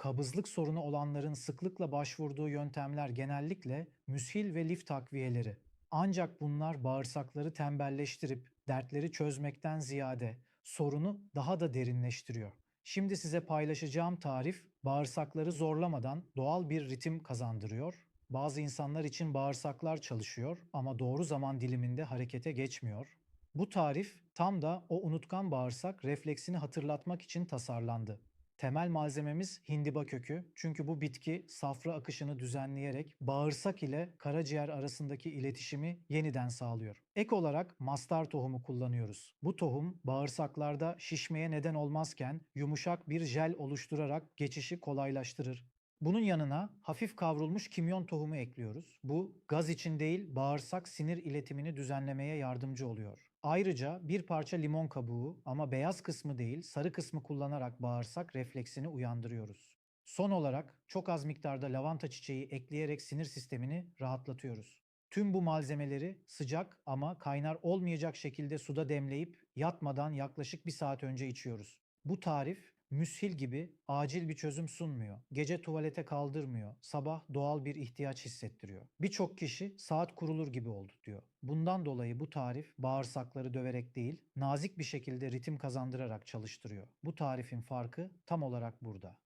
Kabızlık sorunu olanların sıklıkla başvurduğu yöntemler genellikle müshil ve lif takviyeleri. Ancak bunlar bağırsakları tembelleştirip dertleri çözmekten ziyade sorunu daha da derinleştiriyor. Şimdi size paylaşacağım tarif bağırsakları zorlamadan doğal bir ritim kazandırıyor. Bazı insanlar için bağırsaklar çalışıyor ama doğru zaman diliminde harekete geçmiyor. Bu tarif tam da o unutkan bağırsak refleksini hatırlatmak için tasarlandı. Temel malzememiz hindiba kökü. Çünkü bu bitki safra akışını düzenleyerek bağırsak ile karaciğer arasındaki iletişimi yeniden sağlıyor. Ek olarak mastar tohumu kullanıyoruz. Bu tohum bağırsaklarda şişmeye neden olmazken yumuşak bir jel oluşturarak geçişi kolaylaştırır. Bunun yanına hafif kavrulmuş kimyon tohumu ekliyoruz. Bu gaz için değil bağırsak sinir iletimini düzenlemeye yardımcı oluyor. Ayrıca bir parça limon kabuğu ama beyaz kısmı değil sarı kısmı kullanarak bağırsak refleksini uyandırıyoruz. Son olarak çok az miktarda lavanta çiçeği ekleyerek sinir sistemini rahatlatıyoruz. Tüm bu malzemeleri sıcak ama kaynar olmayacak şekilde suda demleyip yatmadan yaklaşık bir saat önce içiyoruz. Bu tarif müshil gibi acil bir çözüm sunmuyor. Gece tuvalete kaldırmıyor. Sabah doğal bir ihtiyaç hissettiriyor. Birçok kişi saat kurulur gibi oldu diyor. Bundan dolayı bu tarif bağırsakları döverek değil, nazik bir şekilde ritim kazandırarak çalıştırıyor. Bu tarifin farkı tam olarak burada.